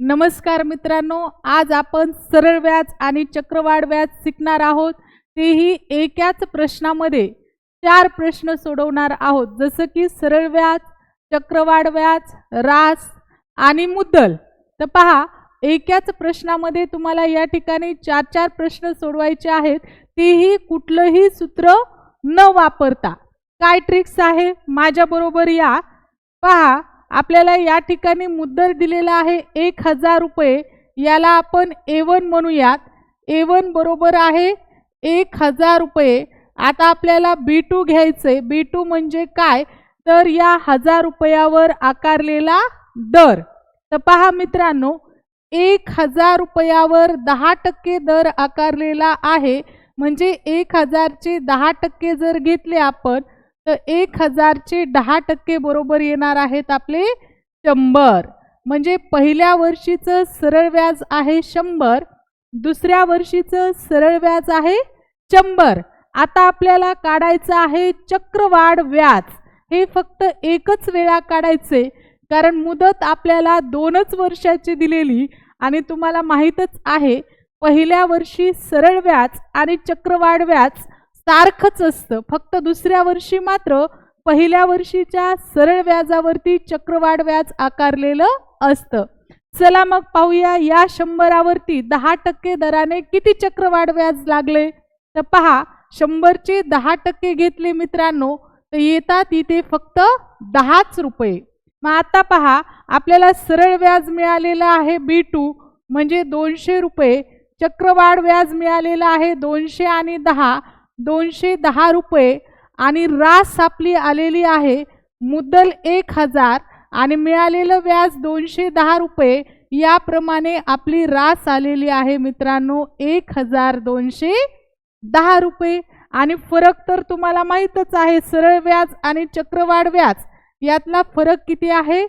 नमस्कार मित्रांनो आज आपण सरळ व्याज आणि चक्रवाढ व्याज शिकणार आहोत. तेही एकाच प्रश्नामध्ये चार प्रश्न सोडवणार आहोत. जसं की सरळ व्याज चक्रवाढ व्याज रास आणि मुद्दल. तर पहा एकाच प्रश्नामध्ये तुम्हाला या ठिकाणी चार चार प्रश्न सोडवायचे आहेत. तेही कुठलंही सूत्र न वापरता. काय ट्रिक्स आहे? माझ्याबरोबर या. पहा आपल्याला या ठिकाणी मुद्दल दिलेला आहे एक हजार रुपये. याला आपण ए वन म्हणूयात. ए वन बरोबर आहे एक हजार रुपये. आता आपल्याला बी टू घ्यायचे बी टू म्हणजे काय? तर या हजार रुपयावर आकारलेला दर. तर पहा मित्रांनो एक हजार रुपयावर दहा टक्के दर आकारलेला आहे. म्हणजे एक हजारचे दहा टक्के जर घेतले आपण तर एक हजारचे दहा टक्के बरोबर येणार आहेत आपले शंभर. म्हणजे पहिल्या वर्षीचं सरळ व्याज आहे शंभर दुसऱ्या वर्षीचं सरळ व्याज आहे शंभर. आता आपल्याला काढायचं आहे चक्रवाढ व्याज. हे फक्त एकच वेळा काढायचे कारण मुदत आपल्याला दोनच वर्षाची दिलेली आणि तुम्हाला माहीतच आहे पहिल्या वर्षी सरळ व्याज आणि चक्रवाढ व्याज सारखंच असतं. फक्त दुसऱ्या वर्षी मात्र पहिल्या वर्षीच्या सरळ व्याजावरती चक्रवाढ व्याज आकारलेलं असतं. चला मग पाहूया या शंभरावरती दहा टक्के दराने किती चक्रवाढ व्याज लागले? तर पहा शंभरचे दहा टक्के घेतले मित्रांनो तर येतात इथे फक्त दहाच रुपये. मग आता पहा आपल्याला सरळ व्याज मिळालेलं आहे बी टू म्हणजे दोनशे रुपये. चक्रवाढ व्याज मिळालेलं आहे दोनशे आणि दहा दोनशे दहा रुपये आणि रास आपली आलेली आहे. मुद्दल एक हजार आणि मिळालेलं व्याज दोनशे दहा रुपये. याप्रमाणे आपली रास आलेली आहे मित्रांनो एक हजार दोनशे दहा रुपये. आणि फरक तर तुम्हाला माहीतच आहे सरळ व्याज आणि चक्रवाढ व्याज यातला फरक किती आहे?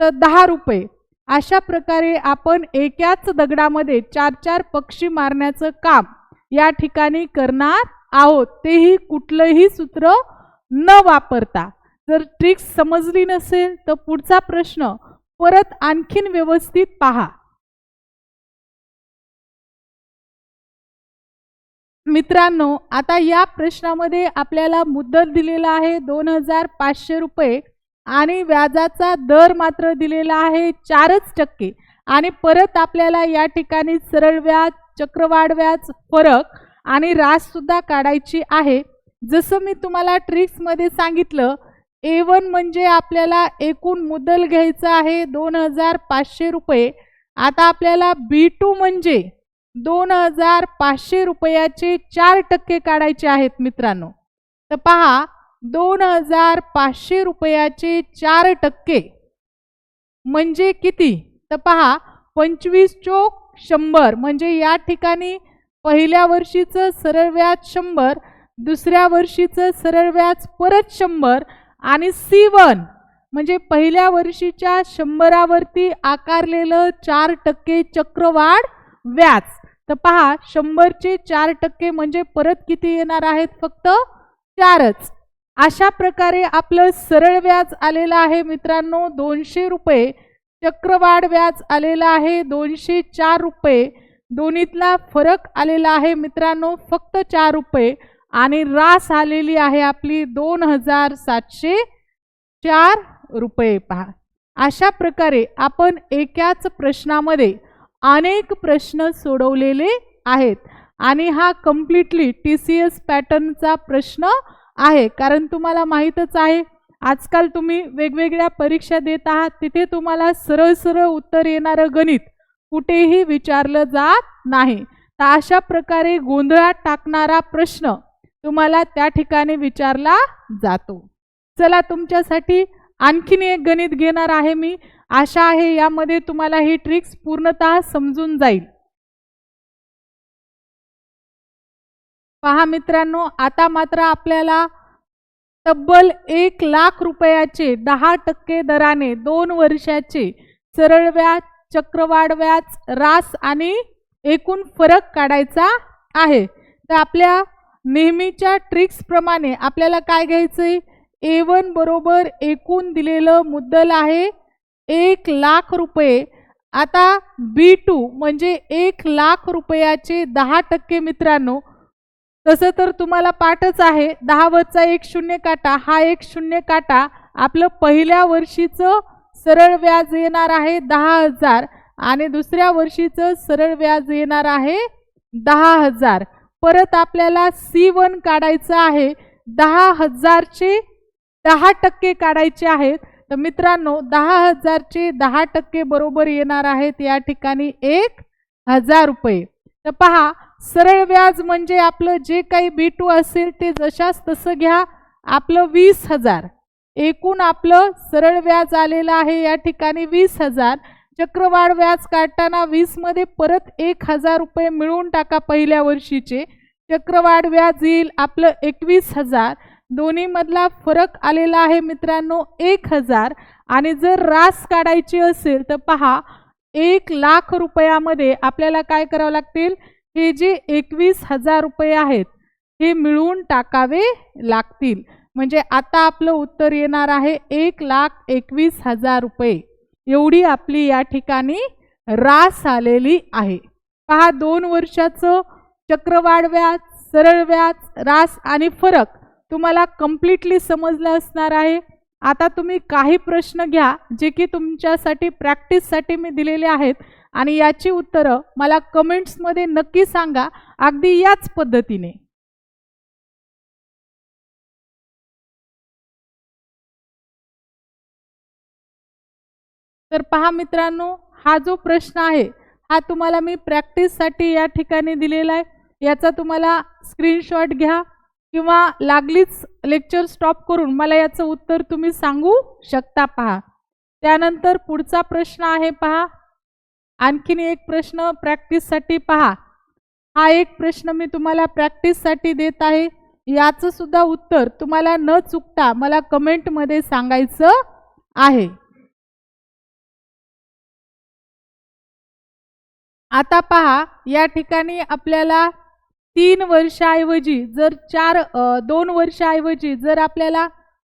तर दहा रुपये. अशा प्रकारे आपण एकाच दगडामध्ये चार चार पक्षी मारण्याचं काम या ठिकाणी करणार आहोत तेही कुठलंही सूत्र न वापरता. जर ट्रिक्स समजली नसेल तर पुढचा प्रश्न परत आणखीन व्यवस्थित पहा. मित्रांनो आता या प्रश्नामध्ये आपल्याला मुद्दल दिलेला आहे दोन हजार पाचशे रुपये आणि व्याजाचा दर मात्र दिलेला आहे चारच टक्के. आणि परत आपल्याला या ठिकाणी सरळ व्याज चक्रवाढ व्याज फरक आणि राससुद्धा काढायची आहे. जसं मी तुम्हाला ट्रिक्समध्ये सांगितलं ए वन म्हणजे आपल्याला एकूण मुदल घ्यायचं आहे दोन हजार पाचशे रुपये. आता आपल्याला बी टू म्हणजे दोन हजार पाचशे रुपयाचे चार टक्के काढायचे आहेत मित्रांनो. तर पहा दोन हजार पाचशे रुपयाचे चार टक्के म्हणजे किती? तर पहा पंचवीस चोक शंभर. म्हणजे या ठिकाणी पहिल्या वर्षीचं सरळ व्याज शंभर दुसऱ्या वर्षीचं सरळ व्याज परत शंभर आणि सी वन म्हणजे पहिल्या वर्षीच्या शंभरावरती आकारलेलं चार टक्के चक्रवाढ व्याज. तर पहा शंभरचे चार टक्के म्हणजे परत किती येणार आहेत? फक्त चारच. अशा प्रकारे आपलं सरळ व्याज आलेलं आहे मित्रांनो दोनशे रुपये. चक्रवाढ व्याज आलेलं आहे दोनशे चार रुपये. दोन्हीतला फरक आलेला आहे. मित्रांनो फक्त चार रुपये आणि रास आलेली आहे आपली दोन हजार सातशे चार रुपये. पहा अशा प्रकारे आपण एकाच प्रश्नामध्ये अनेक प्रश्न सोडवलेले आहेत आणि हा कम्प्लिटली टी सी एस पॅटर्नचा प्रश्न आहे. कारण तुम्हाला माहीतच आहे आजकाल तुम्ही वेगवेगळ्या परीक्षा देत आहात तिथे तुम्हाला सरळ सरळ उत्तर येणारं गणित कुठेही विचारलं जात नाही. तर अशा प्रकारे गोंधळात टाकणारा प्रश्न तुम्हाला त्या ठिकाणी विचारला जातो. चला तुमच्यासाठी आणखीन एक गणित घेणार आहे मी. आशा आहे यामध्ये तुम्हाला ही ट्रिक्स पूर्णतः समजून जाईल. पहा मित्रांनो आता मात्र आपल्याला तब्बल एक लाख रुपयाचे दहा टक्के दराने दोन वर्षाचे सरळ व्याज चक्रवाढ व्याज रास आणि एकूण फरक काढायचा आहे. तर आपल्या नेहमीच्या ट्रिक्सप्रमाणे आपल्याला काय घ्यायचं आहे ए वन बरोबर एकूण दिलेलं मुद्दल आहे एक लाख रुपये. आता बी टू म्हणजे एक लाख रुपयाचे दहा टक्के मित्रांनो तसं तर तुम्हाला पाठच आहे. दहा वरचा एक शून्य काटा हा एक शून्य काटा आपलं पहिल्या वर्षीचं सरळ व्याज येणार आहे दहा हजार आणि दुसऱ्या वर्षीचं सरळ व्याज येणार आहे दहा हजार. परत आपल्याला सी वन काढायचं आहे. दहा हजारचे दहा टक्के काढायचे आहेत. तर मित्रांनो दहा हजारचे दहा टक्के बरोबर येणार आहेत या ठिकाणी एक हजार रुपये. तर पहा सरळ व्याज म्हणजे आपलं जे काही बी टू असेल ते जशास तसं घ्या. आपलं वीस हजार. एकूण आपलं सरळ व्याज आलेलं आहे या ठिकाणी वीस हजार. चक्रवाढ व्याज काढताना वीसमध्ये परत एक हजार रुपये मिळवून टाका पहिल्या वर्षीचे. चक्रवाढ व्याज येईल आपलं एकवीस हजार. दोन्हीमधला फरक आलेला आहे मित्रांनो एक हजार. आणि जर रास काढायची असेल तर पहा एक लाख रुपयामध्ये आपल्याला काय करावं लागतील? हे जे एकवीस हजार रुपये आहेत हे मिळवून टाकावे लागतील. म्हणजे आता आपलं उत्तर येणार आहे एक लाख एकवीस हजार रुपये. एवढी आपली या ठिकाणी रास आलेली आहे. पहा दोन वर्षाचं चक्रवाढ व्याज सरळ व्याज रास आणि फरक तुम्हाला कम्प्लिटली समजलं असणार आहे. आता तुम्ही काही प्रश्न घ्या जे की तुमच्यासाठी प्रॅक्टिससाठी मी दिलेले आहेत आणि याची उत्तरं मला कमेंट्समध्ये नक्की सांगा. अगदी याच पद्धतीने. तर पहा मित्रांनो हा जो प्रश्न आहे हा तुम्हाला मी प्रॅक्टिससाठी या ठिकाणी दिलेला आहे. याचा तुम्हाला स्क्रीनशॉट घ्या किंवा लागलीच लेक्चर स्टॉप करून मला याचं उत्तर तुम्ही सांगू शकता पहा. त्यानंतर पुढचा प्रश्न आहे पहा. आणखीन एक प्रश्न प्रॅक्टिससाठी पहा. हा एक प्रश्न मी तुम्हाला प्रॅक्टिससाठी देत आहे. याचं सुद्धा उत्तर तुम्हाला न चुकता मला कमेंटमध्ये सांगायचं आहे. आता पहा या ठिकाणी आपल्याला तीन वर्षाऐवजी जर चार दोन वर्षाऐवजी जर आपल्याला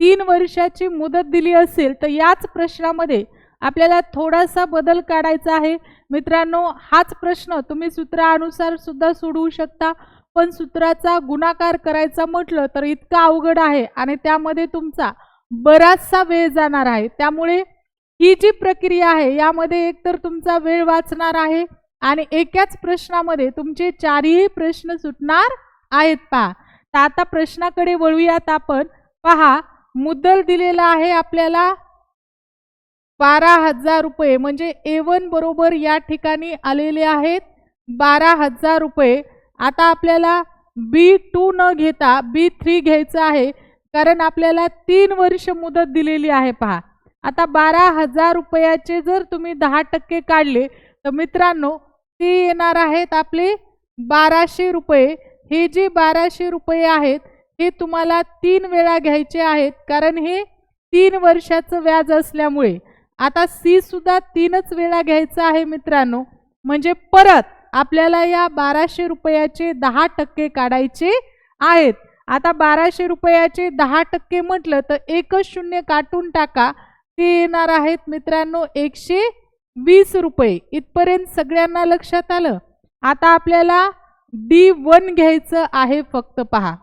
तीन वर्षाची मुदत दिली असेल तर याच प्रश्नामध्ये आपल्याला थोडासा बदल काढायचा आहे. मित्रांनो हाच प्रश्न तुम्ही सूत्रानुसार सुद्धा सोडवू शकता पण सूत्राचा गुणाकार करायचा म्हटलं तर इतका अवघड आहे आणि त्यामध्ये तुमचा बराचसा वेळ जाणार आहे. त्यामुळे ही जी प्रक्रिया आहे यामध्ये एकतर तुमचा वेळ वाचणार आहे आणि एकाच प्रश्नामध्ये तुमचे चारही प्रश्न सुटणार आहेत पहा. तर आता प्रश्नाकडे वळूयात आपण. पहा मुद्दल दिलेला आहे आपल्याला बारा हजार रुपये. म्हणजे ए वन बरोबर या ठिकाणी आलेले आहेत बारा हजार रुपये. आता आपल्याला बी टू न घेता बी थ्री घ्यायचं आहे. कारण आपल्याला तीन वर्ष मुदत दिलेली आहे पहा. आता बारा हजार रुपयाचे जर तुम्ही दहा टक्के काढले तर मित्रांनो ती येणार आहेत आपली बाराशे रुपये. हे जे बाराशे रुपये आहेत हे तुम्हाला तीन वेळा घ्यायचे आहेत कारण हे तीन वर्षाचं व्याज असल्यामुळे. आता सी सुद्धा तीनच वेळा घ्यायचं आहे मित्रांनो. म्हणजे परत आपल्याला या बाराशे रुपयाचे दहा टक्के काढायचे आहेत. आता बाराशे रुपयाचे दहा टक्के म्हटलं तर एकच शून्य काटून टाका. ते येणार आहेत मित्रांनो एकशे वीस रुपये. इथपर्यंत सगळ्यांना लक्षात आलं? आता आपल्याला डी वन घ्यायचं आहे फक्त पहा.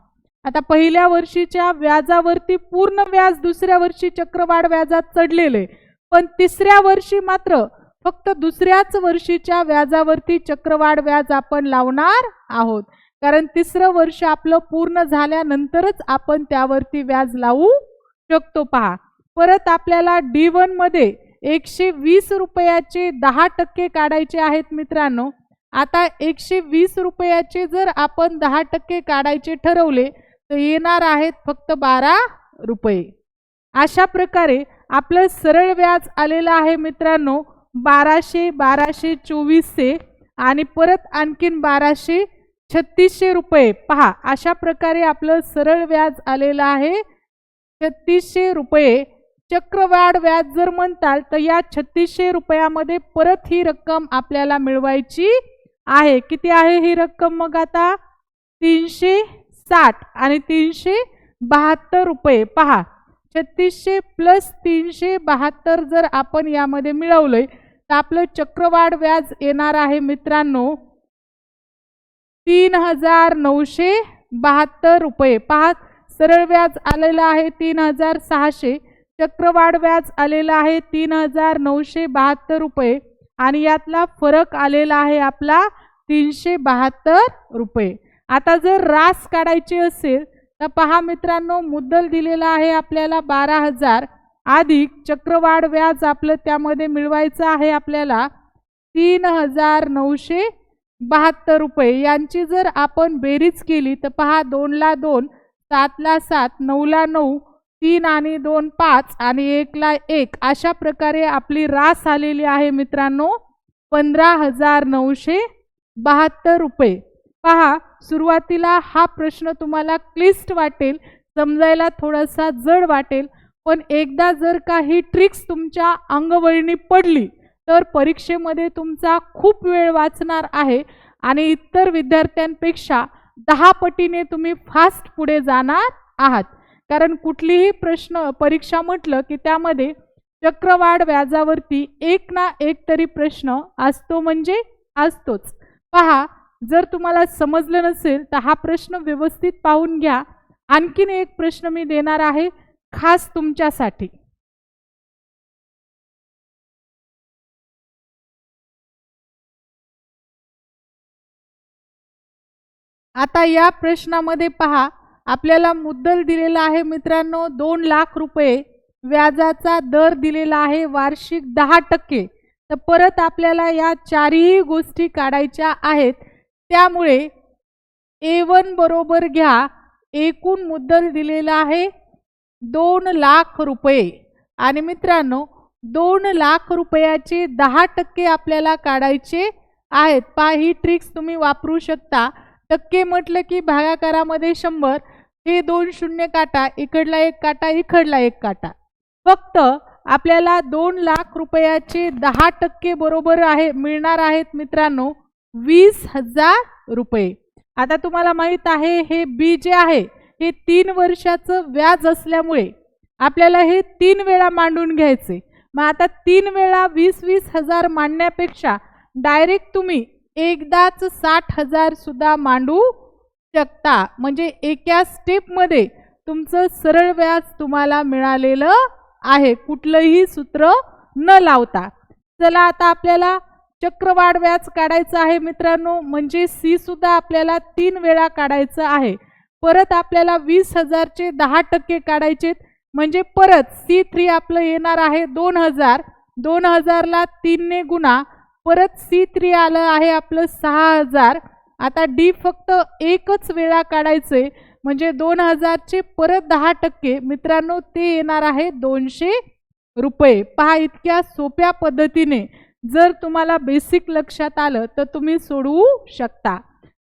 आता पहिल्या वर्षीच्या व्याजावरती पूर्ण व्याज दुसऱ्या वर्षी चक्रवाढ व्याजात चढलेले पण तिसऱ्या वर्षी मात्र फक्त दुसऱ्याच वर्षीच्या व्याजावरती चक्रवाढ व्याज आपण लावणार आहोत. कारण तिसरं वर्ष आपलं पूर्ण झाल्यानंतरच आपण त्यावरती व्याज लावू शकतो पहा. परत आपल्याला डी वनमध्ये एकशे वीस रुपयाचे दहा टक्के काढायचे आहेत मित्रांनो. आता एकशे वीस रुपयाचे जर आपण दहा टक्के काढायचे ठरवले तर येणार आहेत फक्त बारा रुपये. अशा प्रकारे आपलं सरळ व्याज आलेलं आहे मित्रांनो बाराशे बाराशे चोवीसशे आणि परत आणखीन बाराशे छत्तीसशे रुपये. पहा अशा प्रकारे आपलं सरळ व्याज आलेलं आहे. छत्तीसशे रुपये चक्रवाढ व्याज जर म्हणताल तर या छत्तीसशे रुपयामध्ये परत ही रक्कम आपल्याला मिळवायची आहे. किती आहे ही रक्कम मग आता? तीनशे साठ आणि तीनशे बहात्तर रुपये. पहा छत्तीसशे प्लस तीनशे बहात्तर जर आपण यामध्ये मिळवलंय तर आपलं चक्रवाढ व्याज येणार आहे मित्रांनो तीन हजार नऊशे बहात्तर रुपये. पहा सरळ व्याज आलेलं आहे तीन हजार सहाशे. चक्रवाढ व्याज आलेलं आहे तीन हजार नऊशे बहात्तर रुपये आणि यातला फरक आलेला आहे आपला तीनशे बहात्तर रुपये. आता जर रास काढायची असेल तर पहा मित्रांनो मुद्दल दिलेला आहे आपल्याला बारा हजार. अधिक चक्रवाढ व्याज आपलं त्यामध्ये मिळवायचं आहे आपल्याला तीन हजार नऊशे बहात्तर रुपये. यांची जर आपण बेरीज केली तर पहा दोनला दोन सातला सात नऊला नऊ तीन आणि दोन पाच आणि एकला एक. अशा प्रकारे आपली रास आलेली आहे मित्रांनो. पंधरा हजार नऊशे बहात्तर रुपये. पहा सुरुवातीला हा प्रश्न तुम्हाला क्लिष्ट वाटेल समजायला थोडासा जड वाटेल पण एकदा जर का ही ट्रिक्स तुमच्या अंगवळणी पडली तर परीक्षेमध्ये तुमचा खूप वेळ वाचणार आहे आणि इतर विद्यार्थ्यांपेक्षा दहा पटीने तुम्ही फास्ट पुढे जाणार आहात. कारण कुठलीही प्रश्न परीक्षा म्हटलं की त्यामध्ये चक्रवाढ व्याजावरती एक ना एक तरी प्रश्न असतो म्हणजे असतोच. पहा जर तुम्हाला समजलं नसेल तर हा प्रश्न व्यवस्थित पाहून घ्या. आणखीन एक प्रश्न मी देणार आहे खास तुमच्यासाठी. आता या प्रश्नामध्ये पहा आपल्याला मुद्दल दिलेला आहे मित्रांनो दोन लाख रुपये व्याजाचा दर दिलेला आहे वार्षिक दहा टक्के. तर परत आपल्याला या चारही गोष्टी काढायच्या आहेत. त्यामुळे ए वन बरोबर घ्या एकूण मुद्दल दिलेला आहे दोन लाख रुपये. आणि मित्रांनो दोन लाख रुपयाचे दहा टक्के आपल्याला काढायचे आहेत. पा ही ट्रिक्स तुम्ही वापरू शकता. टक्के म्हटलं की भागाकारामध्ये शंभर हे दोन शून्य काटा इकडला एक काटा इकडला एक काटा. फक्त आपल्याला दोन लाख रुपयाचे दहा टक्के बरोबर आहे मिळणार आहेत मित्रांनो वीस हजार रुपये. आता तुम्हाला माहीत आहे हे बी जे आहे हे तीन वर्षाचं व्याज असल्यामुळे आपल्याला हे तीन वेळा मांडून घ्यायचे. मग आता तीन वेळा वीस वीस हजार मांडण्यापेक्षा डायरेक्ट तुम्ही एकदाच साठ हजार सुद्धा मांडू शकता. म्हणजे एका स्टेपमध्ये तुमचं सरळ व्याज तुम्हाला मिळालेलं आहे. कुठलंही सूत्र न लावता. चला आता आपल्याला चक्रवाढ व्याज काढायचं आहे मित्रांनो. म्हणजे सी सुद्धा आपल्याला तीन वेळा काढायचं आहे. परत आपल्याला वीस हजारचे दहा टक्के काढायचे म्हणजे परत सी थ्री आपलं येणार आहे दोन हजार. दोन हजारला तीनने गुणा. परत सी थ्री आलं आहे आपलं सहा हजार. आता डी फक्त एकच वेळा काढायचे म्हणजे दोन हजारचे परत दहा टक्के. मित्रांनो ते येणार आहे दोनशे रुपये. पहा इतक्या सोप्या पद्धतीने जर तुम्हाला बेसिक लक्षात आलं तर तुम्ही सोडवू शकता.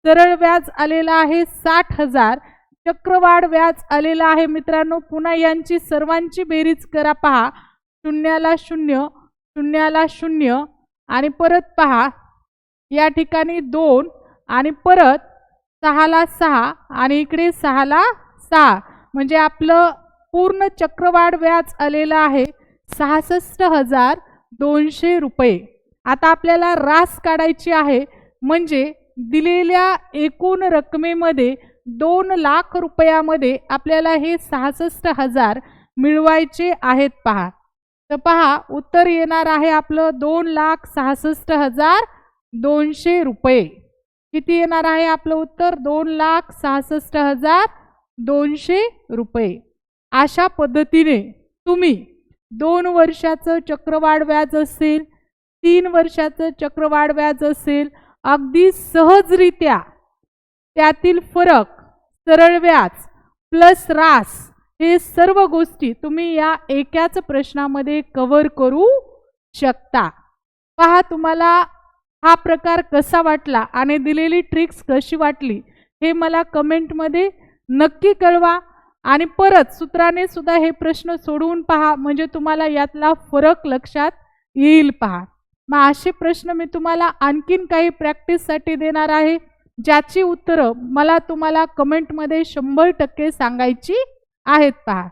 सरळ व्याज आलेला आहे साठ हजार. चक्रवाढ व्याज आलेला आहे मित्रांनो पुन्हा यांची सर्वांची बेरीज करा पहा. शून्याला शून्य शून्याला शून्य. आणि परत पहा या ठिकाणी दोन आणि परत सहाला सहा आणि इकडे सहाला सहा. म्हणजे आपलं पूर्ण चक्रवाढ व्याज आलेलं आहे सहासष्ट हजार दोनशे रुपये. आता आपल्याला रास काढायची आहे म्हणजे दिलेल्या एकूण रकमेमध्ये दोन लाख रुपयामध्ये आपल्याला हे सहासष्ट हजार मिळवायचे आहेत पहा. तर पहा उत्तर येणार आहे आपलं दोन लाख सहासष्ट हजार दोनशे रुपये. किती येणार आहे आपलं उत्तर? दोन लाख सहासष्ट हजार दोनशे रुपये. अशा पद्धतीने तुम्ही दोन वर्षाचं चक्रवाढ व्याज असेल तीन वर्षाचं चक्रवाढ व्याज असेल अगदी सहजरित्या त्यातील फरक सरळ व्याज प्लस रास हे सर्व गोष्टी तुम्ही या एकाच प्रश्नामध्ये कव्हर करू शकता. पहा तुम्हाला हा प्रकार कसा वाटला आणि दिलेली ट्रिक्स कशी वाटली हे मला कमेंटमध्ये नक्की कळवा. आणि परत सूत्राने सुद्धा हे प्रश्न सोडवून पहा म्हणजे तुम्हाला यातला फरक लक्षात येईल पहा. मग असे प्रश्न मी तुम्हाला आणखीन काही प्रॅक्टिससाठी देणार आहे ज्याची उत्तरं मला तुम्हाला कमेंटमध्ये शंभर टक्के सांगायची आहेत पहा.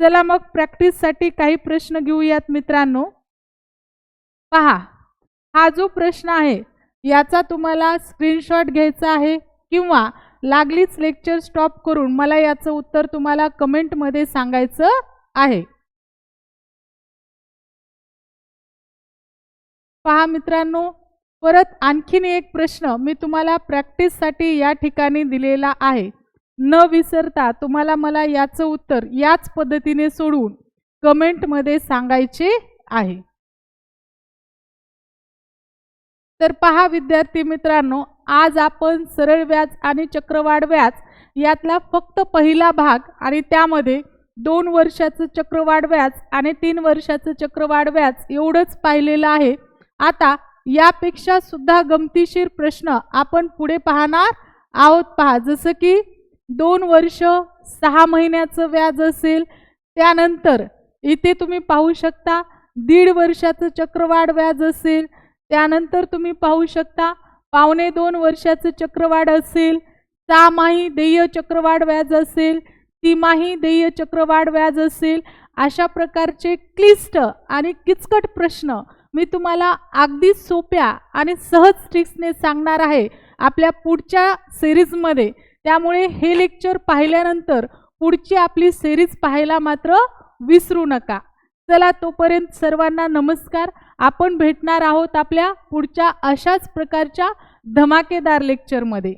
चला मग प्रॅक्टिससाठी काही प्रश्न घेऊयात मित्रांनो. पहा. हा जो प्रश्न आहे याचा तुम्हाला स्क्रीनशॉट घ्यायचा आहे किंवा लागलीच लेक्चर स्टॉप करून मला याचं उत्तर तुम्हाला कमेंटमध्ये सांगायचं आहे. पहा मित्रांनो परत आणखीन एक प्रश्न मी तुम्हाला प्रॅक्टिससाठी या ठिकाणी दिलेला आहे. न विसरता तुम्हाला मला याचं उत्तर याच पद्धतीने सोडून कमेंटमध्ये सांगायचे आहे. तर पहा विद्यार्थी मित्रांनो आज आपण सरळ व्याज आणि चक्रवाढ व्याज यातला फक्त पहिला भाग आणि त्यामध्ये दोन वर्षाचं चक्रवाढ व्याज आणि तीन वर्षाचं चक्रवाढ व्याज एवढंच पाहिलेलं आहे. आता यापेक्षा सुद्धा गमतीशीर प्रश्न आपण पुढे पाहणार आहोत. पहा जसं की दोन वर्ष सहा महिन्याचं व्याज असेल त्यानंतर इथे तुम्ही पाहू शकता दीड वर्षाचं चक्रवाढ व्याज असेल त्यानंतर तुम्ही पाहू शकता पावणे दोन वर्षाचं चक्रवाढ असेल सहामाही देय चक्रवाढ व्याज असेल तिमाही देय चक्रवाढ व्याज असेल अशा प्रकारचे क्लिष्ट आणि किचकट प्रश्न मी तुम्हाला अगदी सोप्या आणि सहज ट्रिक्सने सांगणार आहे आपल्या पुढच्या सिरीजमध्ये त्यामुळे हे लेक्चर पाहिल्यानंतर पुढची आपली सिरीज पाहायला मात्र विसरू नका. चला तोपर्यंत सर्वांना नमस्कार. आपण भेटणार आहोत आपल्या पुढच्या अशाच प्रकारच्या धमाकेदार लेक्चरमध्ये